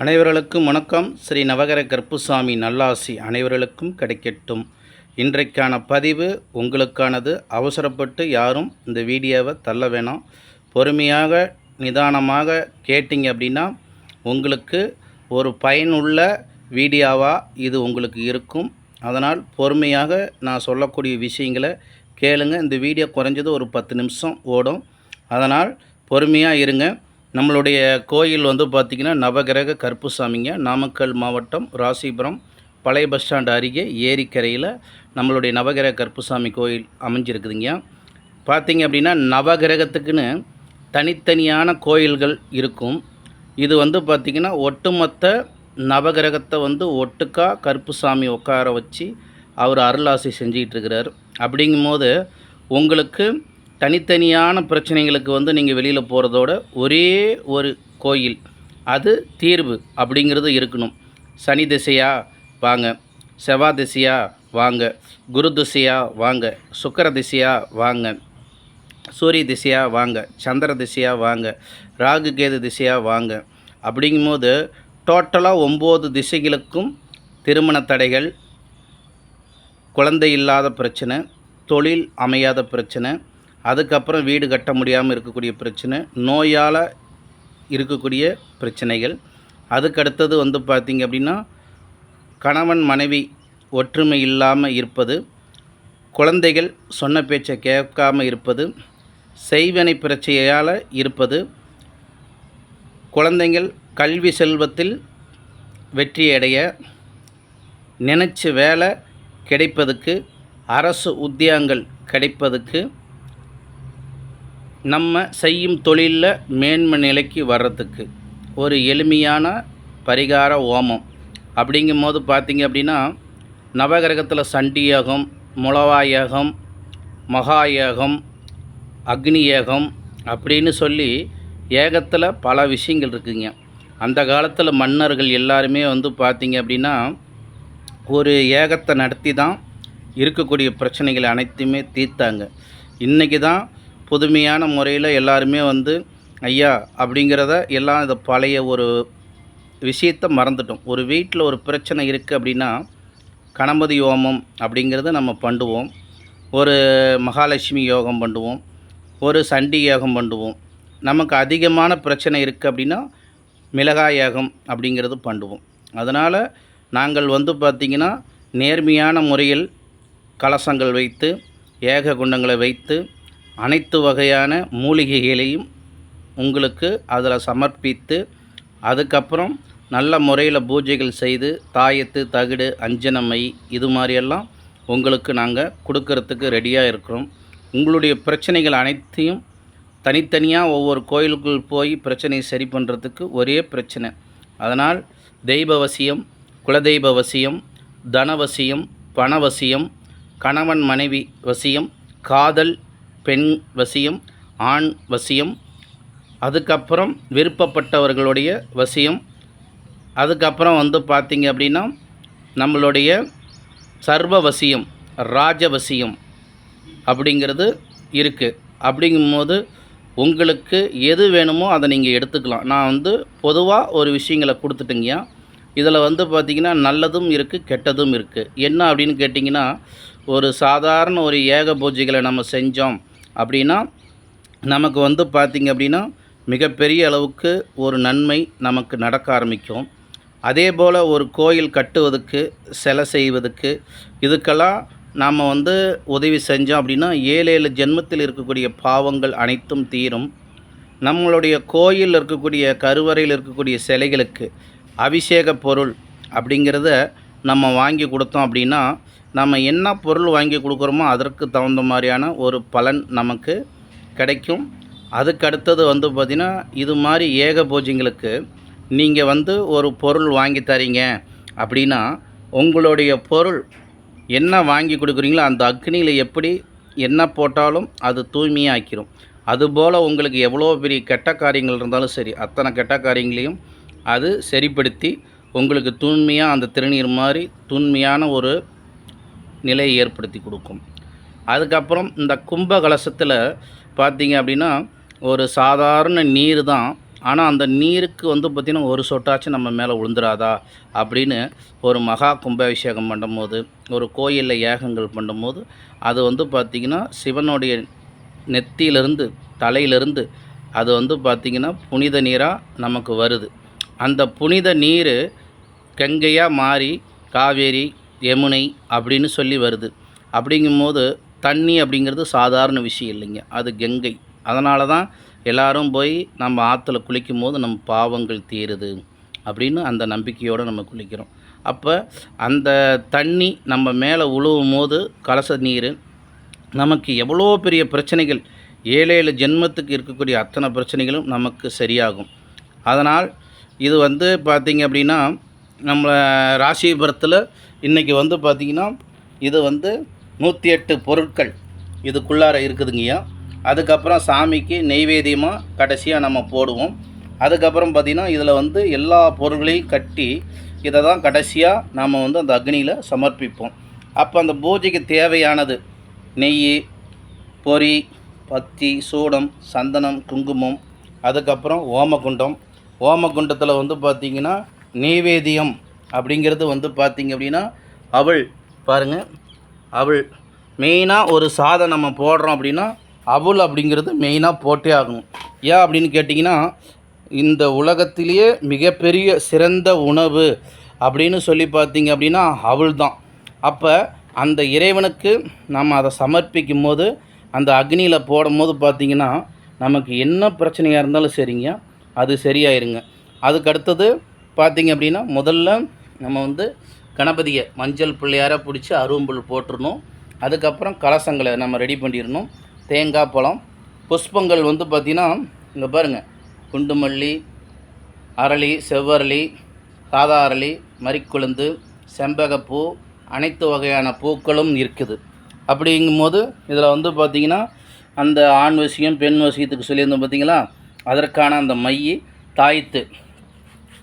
அனைவர்களுக்கும் வணக்கம். ஸ்ரீ நவகர கருப்புசாமி நல்லாசி அனைவர்களுக்கும் கிடைக்கட்டும். இன்றைக்கான பதிவு உங்களுக்கானது. அவசரப்பட்டு யாரும் இந்த வீடியோவை தள்ள வேணாம். பொறுமையாக நிதானமாக கேட்டிங்க அப்படின்னா உங்களுக்கு ஒரு பயனுள்ள வீடியோவாக இது உங்களுக்கு இருக்கும். அதனால் பொறுமையாக நான் சொல்லக்கூடிய விஷயங்களை கேளுங்க. இந்த வீடியோ குறைஞ்சது ஒரு பத்து நிமிஷம் ஓடும். அதனால் பொறுமையாக இருங்க. நம்மளுடைய கோயில் வந்து பார்த்திங்கன்னா நவகிரக கருப்புசாமிங்க. நாமக்கல் மாவட்டம் ராசிபுரம் பழைய பஸ் ஸ்டாண்டு அருகே ஏரிக்கரையில் நம்மளுடைய நவகிரக கருப்புசாமி கோயில் அமைஞ்சிருக்குதுங்க. பார்த்திங்க அப்படின்னா நவகிரகத்துக்குன்னு தனித்தனியான கோயில்கள் இருக்கும். இது வந்து பார்த்திங்கன்னா ஒட்டுமொத்த நவகிரகத்தை வந்து ஒட்டுக்கா கருப்புசாமி உட்கார வச்சு அவர் அருளாசி செஞ்சிகிட்டு இருக்கிறார். அப்படிங்கும்போது உங்களுக்கு தனித்தனியான பிரச்சனைகளுக்கு வந்து நீங்கள் வெளியில் போகிறதோட ஒரே ஒரு கோயில் அது தீர்வு அப்படிங்கிறது இருக்கணும். சனி திசையா வாங்க செவ்வாய் திசையா வாங்க குரு திசையா வாங்க சுக்கர திசையா வாங்க சூரிய திசையா வாங்க சந்திர திசையா வாங்க ராகு கேது திசையா வாங்க. அப்படிங்கும்போது டோட்டலாக ஒம்பது திசைகளுக்கும் திருமண தடைகள் குழந்தை இல்லாத பிரச்சனை தொழில் அமையாத பிரச்சனை அதுக்கப்புறம் வீடு கட்ட முடியாமல் இருக்கக்கூடிய பிரச்சனை நோயால் இருக்கக்கூடிய பிரச்சனைகள். அதுக்கடுத்தது வந்து பார்த்திங்க அப்படின்னா கணவன் மனைவி ஒற்றுமை இல்லாமல் இருப்பது குழந்தைகள் சொன்ன பேச்சை கேட்காம இருப்பது செய்வனை பிரச்சனையால் இருப்பது குழந்தைகள் கல்வி செல்வத்தில் வெற்றியடைய நினச்ச வேலை கிடைப்பதுக்கு அரசு உத்தியங்கள் கிடைப்பதுக்கு நம்ம செய்யும் தொழிலில் மேன்மை நிலைக்கு வர்றதுக்கு ஒரு எளிமையான பரிகார ஓமம். அப்படிங்கும் போது பார்த்திங்க அப்படின்னா நவகிரகத்தில் சண்டி முளவாயகம் முளவா அக்னியகம் மகா அக்னி அப்படின்னு சொல்லி ஏகத்தில் பல விஷயங்கள் இருக்குங்க. அந்த காலத்தில் மன்னர்கள் எல்லாருமே வந்து பார்த்திங்க அப்படின்னா ஒரு ஏகத்தை நடத்தி தான் இருக்கக்கூடிய பிரச்சனைகள் அனைத்துமே தீர்த்தாங்க. இன்றைக்கி தான் புதுமையான முறையில் எல்லாருமே வந்து ஐயா அப்படிங்கிறத எல்லாம் இந்த பழைய ஒரு விஷயத்தை மறந்துட்டோம். ஒரு வீட்டில் ஒரு பிரச்சனை இருக்குது அப்படின்னா கணபதி யோமம் அப்படிங்கிறத நம்ம பண்ணுவோம். ஒரு மகாலட்சுமி யோகம் பண்ணுவோம். ஒரு சண்டி யோகம் பண்ணுவோம். நமக்கு அதிகமான பிரச்சனை இருக்குது அப்படின்னா மிளகாய் யாகம் அப்படிங்கிறது பண்ணுவோம். அதனால் நாங்கள் வந்து பார்த்திங்கன்னா நேர்மையான முறையில் கலசங்கள் வைத்து ஏக குண்டங்களை வைத்து அனைத்து வகையான மூலிகைகளையும் உங்களுக்கு அதில் சமர்ப்பித்து அதுக்கப்புறம் நல்ல முறையில் பூஜைகள் செய்து தாயத்து தகுடு அஞ்சனமை இது மாதிரியெல்லாம் உங்களுக்கு நாங்கள் கொடுக்கறதுக்கு ரெடியாக இருக்கிறோம். உங்களுடைய பிரச்சனைகள் அனைத்தையும் தனித்தனியாக ஒவ்வொரு கோயிலுக்குள் போய் பிரச்சனையை சரி பண்ணுறதுக்கு ஒரே பிரச்சனை. அதனால் தெய்வவசியம் குலதெய்வ வசியம் தனவசியம் பணவசியம் கணவன் மனைவி வசியம் காதல் பெண் வசியம் ஆண் வசியம். அதுக்கப்புறம் விருப்பப்பட்டவர்களுடைய வசியம். அதுக்கப்புறம் வந்து பார்த்திங்க அப்படின்னா நம்மளுடைய சர்வ வசியம் ராஜவசியம் அப்படிங்கிறது இருக்குது அப்படிங்கும்போது உங்களுக்கு எது வேணுமோ அதை நீங்கள் எடுத்துக்கலாம். நான் வந்து பொதுவாக ஒரு விஷயங்களை கொடுத்துட்டேங்கய்யா. இதில் வந்து பார்த்திங்கன்னா நல்லதும் இருக்குது கெட்டதும் இருக்குது என்ன அப்படின்னு கேட்டிங்கன்னா ஒரு சாதாரண ஒரு ஏக பூஜைகளை நம்ம செஞ்சோம். அப்படின்னா நமக்கு வந்து பார்த்திங்க அப்படின்னா மிகப்பெரிய அளவுக்கு ஒரு நன்மை நமக்கு நடக்க ஆரம்பிக்கும். அதே போல் ஒரு கோயில் கட்டுவதற்கு சிலை செய்வதற்கு இதுக்கெல்லாம் நாம் வந்து உதவி செஞ்சோம் அப்படின்னா ஏழு ஏழு ஜென்மத்தில் இருக்கக்கூடிய பாவங்கள் அனைத்தும் தீரும். நம்மளுடைய கோயில் இருக்கக்கூடிய கருவறையில் இருக்கக்கூடிய சிலைகளுக்கு அபிஷேக பொருள் அப்படிங்கிறத நம்ம வாங்கி கொடுத்தோம் அப்படின்னா நம்ம என்ன பொருள் வாங்கி கொடுக்குறோமோ அதற்கு தகுந்த மாதிரியான ஒரு பலன் நமக்கு கிடைக்கும். அதுக்கு அடுத்தது வந்து பார்த்திங்கன்னா இது மாதிரி ஏக பூஜைங்களுக்கு நீங்கள் வந்து ஒரு பொருள் வாங்கி தரீங்க அப்படின்னா உங்களுடைய பொருள் என்ன வாங்கி கொடுக்குறீங்களோ அந்த அக்னியில் எப்படி என்ன போட்டாலும் அது தூய்மையாக்கிரும். அதுபோல் உங்களுக்கு எவ்வளோ பெரிய கெட்ட காரியங்கள் இருந்தாலும் சரி அத்தனை கெட்ட காரியங்களையும் அது சரிப்படுத்தி உங்களுக்கு தூய்மையாக அந்த திருநீர் மாதிரி தூய்மையான ஒரு நிலையை ஏற்படுத்தி கொடுக்கும். அதுக்கப்புறம் இந்த கும்ப கலசத்தில் பார்த்தீங்க அப்படின்னா ஒரு சாதாரண நீர் தான். ஆனால் அந்த நீருக்கு வந்து பார்த்திங்கன்னா ஒரு சொட்டாச்சும் நம்ம மேலே விழுந்துராதா அப்படின்னு ஒரு மகா கும்பாபிஷேகம் பண்ணும்போது ஒரு கோயிலில் ஏகங்கள் பண்ணும்போது அது வந்து பார்த்திங்கன்னா சிவனுடைய நெத்தியிலிருந்து தலையிலிருந்து அது வந்து பார்த்திங்கன்னா புனித நீராக நமக்கு வருது. அந்த புனித நீர் கங்கையாக மாறி காவேரி யமுனை அப்படின்னு சொல்லி வருது. அப்படிங்கும்போது தண்ணி அப்படிங்கிறது சாதாரண விஷயம் இல்லைங்க. அது கங்கை. அதனால தான் எல்லாரும் போய் நம்ம ஆற்றுல குளிக்கும் போது நம்ம பாவங்கள் தீருது அப்படின்னு அந்த நம்பிக்கையோடு நம்ம குளிக்கிறோம். அப்போ அந்த தண்ணி நம்ம மேலே உழுவும் போது கலச நீர் நமக்கு எவ்வளோ பெரிய பிரச்சனைகள். ஏழு ஏழு ஜென்மத்துக்கு இருக்கக்கூடிய அத்தனை பிரச்சனைகளும் நமக்கு சரியாகும். அதனால் இது வந்து பார்த்திங்க அப்படின்னா நம்ம ராசிபுரத்தில் இன்றைக்கி வந்து பார்த்திங்கன்னா இது வந்து நூற்றி எட்டு பொருட்கள் இதுக்குள்ளார இருக்குதுங்கய்யா. அதுக்கப்புறம் சாமிக்கு நெய்வேதியமாக கடைசியாக நம்ம போடுவோம். அதுக்கப்புறம் பார்த்திங்கன்னா இதில் வந்து எல்லா பொருள்களையும் கட்டி இதை தான் கடைசியாக நாம் வந்து அந்த அக்னியில் சமர்ப்பிப்போம். அப்போ அந்த பூஜைக்கு தேவையானது நெய் பொறி பத்தி சூடம் சந்தனம் குங்குமம் அதுக்கப்புறம் ஓமகுண்டம். ஓமகுண்டத்தில் வந்து பார்த்திங்கன்னா நெய்வேதியம் அப்படிங்கிறது வந்து பார்த்திங்க அப்படின்னா அவள் பாருங்கள் அவள் மெயினாக ஒரு சாதம் நம்ம போடுறோம் அப்படின்னா அவள் அப்படிங்கிறது மெயினாக போட்டே ஆகணும். ஏன் அப்படின்னு கேட்டிங்கன்னா இந்த உலகத்திலேயே மிகப்பெரிய சிறந்த உணவு அப்படின்னு சொல்லி பார்த்தீங்க அப்படின்னா அவள் தான் அப்போ அந்த இறைவனுக்கு நம்ம அதை சமர்ப்பிக்கும் போது அந்த அக்னியில் போடும் போது பார்த்திங்கன்னா நமக்கு என்ன பிரச்சனையாக இருந்தாலும் சரிங்க அது சரியாயிருங்க. அதுக்கு அடுத்தது பார்த்திங்க அப்படின்னா முதல்ல நம்ம வந்து கணபதியை மஞ்சள் பிள்ளையாராக பிடிச்சி அருவம்புல் போட்டுருணும் அதுக்கப்புறம் கலசங்களை நம்ம ரெடி பண்ணிடணும். தேங்காய் பழம் புஷ்பங்கள் வந்து பார்த்திங்கன்னா இங்கே பாருங்கள் குண்டுமல்லி அரளி செவ்வரளி சாதா அரளி மறிக்குழுந்து செம்பகப்பூ அனைத்து வகையான பூக்களும் இருக்குது. அப்படிங்கும்போது இதில் வந்து பார்த்திங்கன்னா அந்த ஆண் வசியம் பெண் வசியத்துக்கு சொல்லியிருந்தோம் பார்த்தீங்களா அதற்கான அந்த மை தாய்த்து.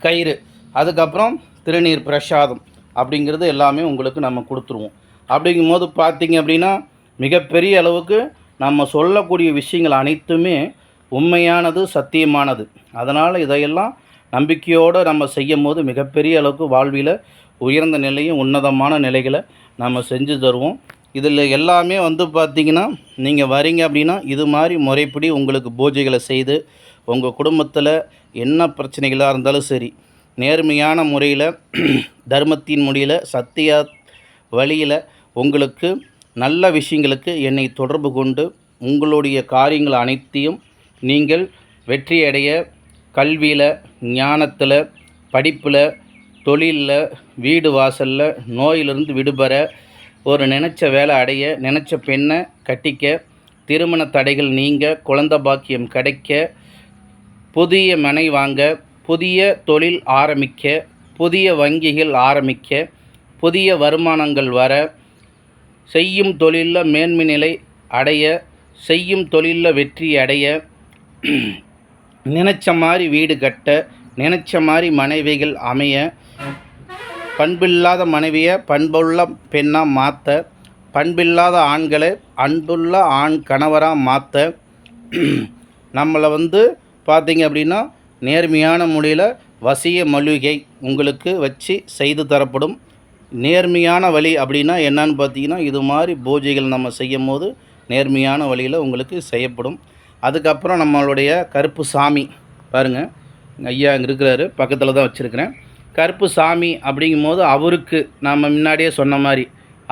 கயிறு அதுக்கப்புறம் திருநீர் பிரசாதம் அப்படிங்கிறது எல்லாமே உங்களுக்கு நம்ம கொடுத்துருவோம். அப்படிங்கும்போது பார்த்திங்க அப்படின்னா மிகப்பெரிய அளவுக்கு நம்ம சொல்லக்கூடிய விஷயங்கள் அனைத்துமே உண்மையானது சத்தியமானது. அதனால் இதையெல்லாம் நம்பிக்கையோடு நம்ம செய்யும் போது மிகப்பெரிய அளவுக்கு வாழ்வில் உயர்ந்த நிலையும் உன்னதமான நிலைகளை நம்ம செஞ்சு தருவோம். இதில் எல்லாமே வந்து பார்த்திங்கன்னா நீங்கள் வரீங்க அப்படின்னா இது மாதிரி முறைப்படி உங்களுக்கு பூஜைகளை செய்து உங்கள் குடும்பத்தில் என்ன பிரச்சனைகளாக இருந்தாலும் சரி நேர்மையான முறையில் தர்மத்தின் முடியில் சத்திய வழியில் உங்களுக்கு நல்ல விஷயங்களுக்கு என்னை தொடர்பு கொண்டு உங்களுடைய காரியங்கள் அனைத்தையும் நீங்கள் வெற்றியடைய கல்வியில் ஞானத்தில் படிப்பில் தொழிலில் வீடு வாசலில் நோயிலிருந்து விடுபெற ஒரு நினச்ச வேலை அடைய நினச்ச பெண்ணை கட்டிக்க திருமண தடைகள் நீங்க குழந்த பாக்கியம் கிடைக்க புதிய மனை வாங்க புதிய தொழில் ஆரம்பிக்க புதிய வங்கிகள் ஆரம்பிக்க புதிய வருமானங்கள் வர செய்யும் தொழிலில் மேன்மை நிலை அடைய செய்யும் தொழிலில் வெற்றி அடைய நினச்ச மாதிரி வீடு கட்ட நினச்ச மாதிரி மனைவிகள் அமைய பண்பில்லாத மனைவியை பண்புள்ள பெண்ணாக மாற்ற பண்பில்லாத ஆண்களை அன்புள்ள ஆண் கணவராக மாற்ற நம்மளை வந்து பார்த்தீங்க அப்படின்னா நேர்மையான முறையில் வசிய மளிகை உங்களுக்கு வச்சு செய்து தரப்படும். நேர்மையான வழி அப்படின்னா என்னன்னு பார்த்தீங்கன்னா இது மாதிரி பூஜைகள் நம்ம செய்யும் போது நேர்மையான வழியில் உங்களுக்கு செய்யப்படும். அதுக்கப்புறம் நம்மளுடைய கருப்பு சாமி பாருங்கள் ஐயா அங்கே இருக்கிறாரு பக்கத்தில் தான் வச்சுருக்கிறேன். கருப்பு சாமி அப்படிங்கும்போது அவருக்கு நம்ம முன்னாடியே சொன்ன மாதிரி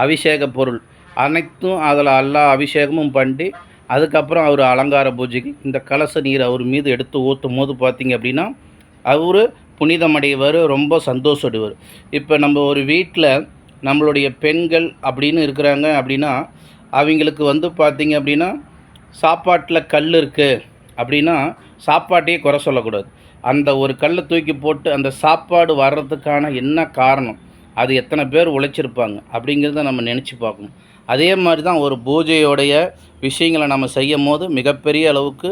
அபிஷேக பொருள். அனைத்தும் அதில் எல்லா அபிஷேகமும் பண்ணி அதுக்கப்புறம் அவர் அலங்கார பூஜைக்கு இந்த கலச நீர் அவர் மீது எடுத்து ஊற்றும் போது பார்த்தீங்க அப்படின்னா அவர் புனிதமடைவர் ரொம்ப சந்தோஷப்படுவார். இப்போ நம்ம ஒரு வீட்டில் நம்மளுடைய பெண்கள் அப்படின்னு இருக்கிறாங்க அப்படின்னா அவங்களுக்கு வந்து பார்த்திங்க அப்படின்னா சாப்பாட்டில் கல் இருக்குது அப்படின்னா சாப்பாட்டையே குறை சொல்லக்கூடாது. அந்த ஒரு கல்லை தூக்கி போட்டு அந்த சாப்பாடு வர்றதுக்கான என்ன காரணம்? அது எத்தனை பேர் உழைச்சிருப்பாங்க? அப்படிங்கிறத நம்ம நினச்சி பார்க்கணும். அதே மாதிரி தான் ஒரு பூஜையோடைய விஷயங்களை நம்ம செய்யும் போது மிகப்பெரிய அளவுக்கு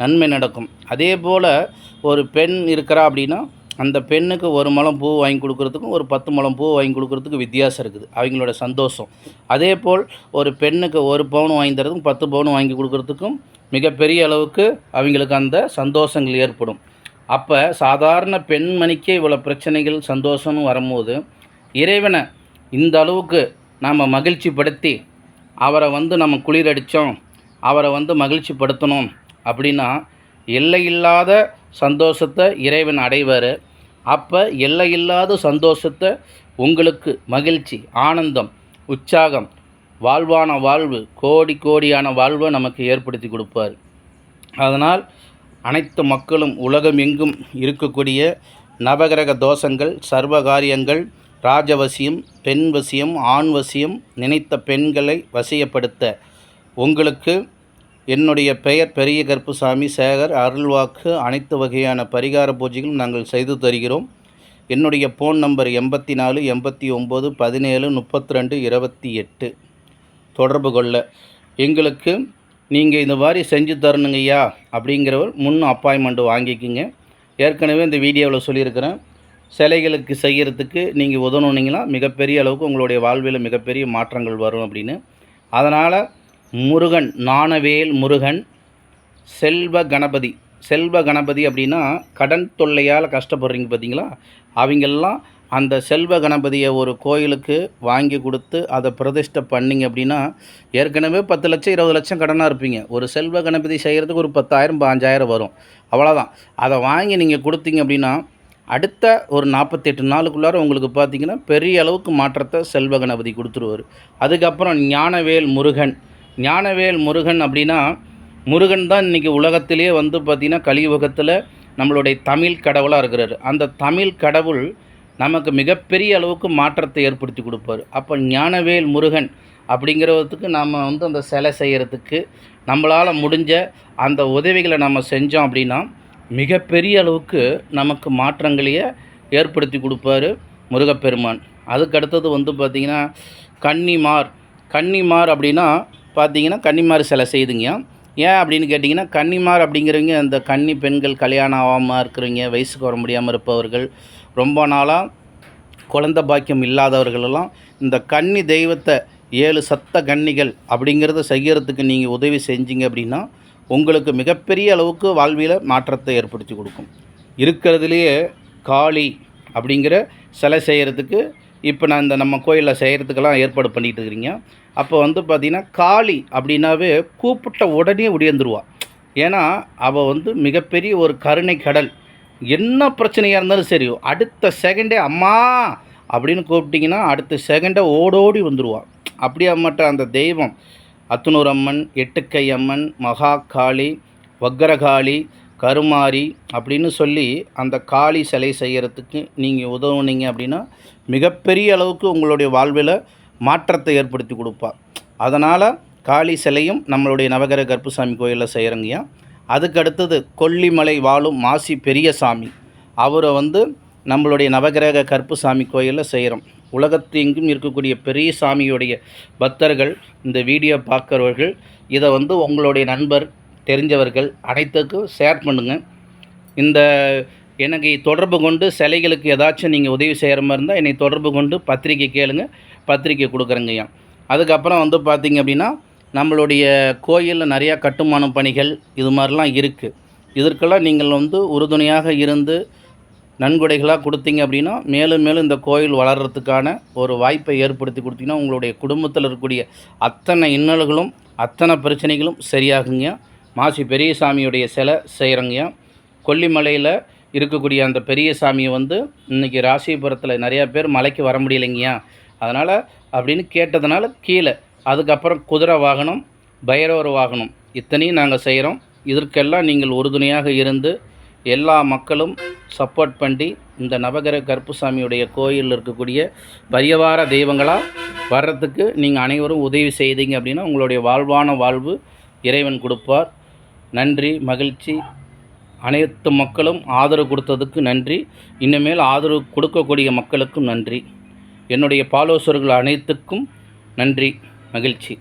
நன்மை நடக்கும். அதே போல் ஒரு பெண் இருக்கிறா அப்படின்னா அந்த பெண்ணுக்கு ஒரு முழம் பூ வாங்கி கொடுக்குறதுக்கும் ஒரு பத்து மலம் பூ வாங்கி கொடுக்குறதுக்கும் வித்தியாசம் இருக்குது. அவங்களோட சந்தோஷம். அதே போல் ஒரு பெண்ணுக்கு ஒரு பவுன் வாங்கி தரதுக்கும் பத்து பவுன் வாங்கி கொடுக்குறதுக்கும் மிகப்பெரிய அளவுக்கு அவங்களுக்கு அந்த சந்தோஷங்கள் ஏற்படும். அப்போ சாதாரண பெண்மணிக்கே இவ்வளோ பிரச்சனைகள் சந்தோஷம்னு வரும்போது இறைவனை இந்த அளவுக்கு நாம் மகிழ்ச்சிப்படுத்தி அவரை வந்து நம்ம குளிரடித்தோம் அவரை வந்து மகிழ்ச்சிப்படுத்தணும் அப்படின்னா எல்லையில்லாத சந்தோஷத்தை இறைவன் அடைவார். அப்போ எல்லையில்லாத சந்தோஷத்தை உங்களுக்கு மகிழ்ச்சி ஆனந்தம் உற்சாகம் வாழ்வான வாழ்வு கோடி கோடியான வாழ்வை நமக்கு ஏற்படுத்தி கொடுப்பார். அதனால் அனைத்து மக்களும் உலகம் எங்கும் இருக்கக்கூடிய நவகிரக தோஷங்கள் சர்வகாரியங்கள் ராஜவசியம் பெண் வசியம் ஆண் வசியம் நினைத்த பெண்களை வசியப்படுத்த. உங்களுக்கு என்னுடைய பெயர் பெரிய கருப்புசாமி சேகர் அருள்வாக்கு அனைத்து வகையான பரிகார பூஜைகளும் நாங்கள் செய்து தருகிறோம். என்னுடைய ஃபோன் நம்பர் எண்பத்தி நாலு எண்பத்தி ஒம்பது பதினேழு முப்பத்தி ரெண்டு இருபத்தி எட்டு தொடர்பு கொள்ள. எங்களுக்கு நீங்கள் இந்த மாதிரி செஞ்சு தரணுங்கய்யா அப்படிங்கிறவர் முன் அப்பாயின்மெண்ட் வாங்கிக்கிங்க. ஏற்கனவே இந்த வீடியோவில் சொல்லியிருக்கிறேன். சிலைகளுக்கு செய்கிறதுக்கு நீங்கள் உதவுனீங்கன்னா மிகப்பெரிய அளவுக்கு உங்களுடைய வாழ்வில் மிகப்பெரிய மாற்றங்கள் வரும் அப்படின்னு. அதனால் முருகன் நாணவேல் முருகன் செல்வ கணபதி. செல்வ கணபதி அப்படின்னா கடன் தொல்லையால் கஷ்டப்படுறீங்க பார்த்தீங்களா அவங்கெல்லாம் அந்த செல்வ கணபதியை ஒரு கோயிலுக்கு வாங்கி கொடுத்து அதை பிரதிஷ்டை பண்ணிங்க அப்படின்னா ஏற்கனவே பத்து லட்சம் இருபது லட்சம் கடனாக இருப்பீங்க. ஒரு செல்வ கணபதி செய்கிறதுக்கு ஒரு பத்தாயிரம் பாஞ்சாயிரம் வரும். அவ்வளோதான் அதை வாங்கி நீங்கள் கொடுத்தீங்க அப்படின்னா அடுத்த ஒரு நாற்பத்தெட்டு நாளுக்குள்ளார உங்களுக்கு பார்த்தீங்கன்னா பெரிய அளவுக்கு மாற்றத்தை செல்வ கணபதி கொடுத்துருவார். அதுக்கப்புறம் ஞானவேல் முருகன். ஞானவேல் முருகன் அப்படின்னா முருகன் தான் இன்றைக்கி உலகத்திலே வந்து பார்த்திங்கன்னா கலியுகத்தில் நம்மளுடைய தமிழ் கடவுளாக இருக்கிறாரு. அந்த தமிழ் கடவுள் நமக்கு மிகப்பெரிய அளவுக்கு மாற்றத்தை ஏற்படுத்தி கொடுப்பார். அப்போ ஞானவேல் முருகன் அப்படிங்கிறதுக்கு நாம் வந்து அந்த சிலை செய்கிறதுக்கு நம்மளால் முடிஞ்ச அந்த உதவிகளை நம்ம செஞ்சோம் அப்படின்னா மிகப்பெரிய அளவுக்கு நமக்கு மாற்றங்களையே ஏற்படுத்தி கொடுப்பாரு முருகப்பெருமான். அதுக்கு அடுத்தது வந்து பார்த்திங்கன்னா கன்னிமார். கன்னிமார் அப்படின்னா பார்த்திங்கன்னா கன்னிமார் சிலை செய்துங்க ஏன் அப்படின்னு கேட்டிங்கன்னா கன்னிமார் அப்படிங்கிறவங்க அந்த கன்னி பெண்கள் கல்யாணம் ஆகாமல் இருக்கிறவங்க வயசுக்கு வர முடியாமல் இருப்பவர்கள். ரொம்ப நாளாக குழந்த பாக்கியம் இல்லாதவர்களெல்லாம் இந்த கன்னி தெய்வத்தை ஏழு சத்த கன்னிகள் அப்படிங்கிறத செய்கிறதுக்கு நீங்கள் உதவி செஞ்சீங்க அப்படின்னா உங்களுக்கு மிகப்பெரிய அளவுக்கு வாழ்வியில் மாற்றத்தை ஏற்படுத்தி கொடுக்கும். இருக்கிறதுலையே காளி அப்படிங்கிற சிலை செய்கிறதுக்கு இப்போ நான் இந்த நம்ம கோயிலில் செய்கிறதுக்கெல்லாம் ஏற்பாடு பண்ணிகிட்டு இருக்கிறீங்க. அப்போ வந்து பார்த்திங்கன்னா காளி அப்படின்னாவே கூப்பிட்ட உடனே உடையந்துருவா ஏன்னா அவள் வந்து மிகப்பெரிய ஒரு கருணை கடல். என்ன பிரச்சனையாக இருந்தாலும் சரி அடுத்த செகண்டே அம்மா அப்படின்னு கூப்பிட்டிங்கன்னா அடுத்த செகண்டை ஓடோடி வந்துடுவாள் அப்படியே மட்டும் அந்த தெய்வம் அத்துனூர் அம்மன் எட்டுக்கை அம்மன் மகா காளி வக்கரகாளி கருமாரி அப்படின்னு சொல்லி அந்த காளி சிலை செய்கிறதுக்கு நீங்கள் உதவுனீங்க அப்படின்னா மிகப்பெரிய அளவுக்கு உங்களுடைய வாழ்வில் மாற்றத்தை ஏற்படுத்தி கொடுப்பா. அதனால் காளி சிலையும் நம்மளுடைய நவகர கருப்புசாமி கோயிலில் செய்கிறங்கய்யா அதுக்கு அடுத்தது கொல்லிமலை வாழும் மாசி பெரியசாமி. அவரை வந்து நம்மளுடைய நவகிரக கருப்புசாமி கோயிலில் செய்கிறோம் உலகத்து எங்கும் இருக்கக்கூடிய பெரிய சாமியுடைய பக்தர்கள் இந்த வீடியோ பார்க்குறவர்கள் இதை வந்து உங்களுடைய நண்பர் தெரிஞ்சவர்கள் அனைத்துக்கும் ஷேர் பண்ணுங்கள் இந்த எனக்கு தொடர்பு கொண்டு சிலைகளுக்கு ஏதாச்சும் நீங்கள் உதவி செய்கிற மாதிரி இருந்தால் என்னை தொடர்பு கொண்டு பத்திரிக்கை கேளுங்க பத்திரிக்கை கொடுக்குறேங்கய்யா அதுக்கப்புறம் வந்து பார்த்திங்க அப்படின்னா நம்மளுடைய கோயிலில் நிறையா கட்டுமான பணிகள் இது மாதிரிலாம் இருக்குது இதற்கெல்லாம் நீங்கள் வந்து உறுதுணையாக இருந்து நன்கொடைகளாக கொடுத்தீங்க அப்படின்னா மேலும் மேலும் இந்த கோயில் வளர்கிறதுக்கான ஒரு வாய்ப்பை ஏற்படுத்தி கொடுத்தீங்கன்னா உங்களுடைய குடும்பத்தில் இருக்கக்கூடிய அத்தனை இன்னல்களும் அத்தனை பிரச்சனைகளும் சரியாகுங்க. மாசி பெரியசாமியுடைய சிலை செய்கிறோங்கய்யா கொல்லிமலையில் இருக்கக்கூடிய அந்த பெரிய சாமியை வந்து இன்றைக்கி ராசிபுரத்தில் நிறையா பேர் மலைக்கு வர முடியலைங்கய்யா அதனால் அப்படின்னு கேட்டதுனால கீழே அதுக்கப்புறம் குதிரை வாகனம் பைரவர் வாகனம் இத்தனையும் நாங்கள் செய்கிறோம் இதற்கெல்லாம் நீங்கள் உறுதுணையாக இருந்து எல்லா மக்களும் சப்போர்ட் பண்ணி இந்த நவகிரக கருப்புசாமியுடைய கோயிலில் இருக்கக்கூடிய பரியவார தெய்வங்களாக வர்றதுக்கு நீங்கள் அனைவரும் உதவி செய்தீங்க அப்படின்னா உங்களுடைய வாழ்வான வாழ்வு இறைவன் கொடுப்பார். நன்றி மகிழ்ச்சி. அனைத்து மக்களும் ஆதரவு கொடுத்ததுக்கு நன்றி. இனிமேல் ஆதரவு கொடுக்கக்கூடிய மக்களுக்கும் நன்றி. என்னுடைய பாலோசர்கள் அனைத்துக்கும் நன்றி மகிழ்ச்சி.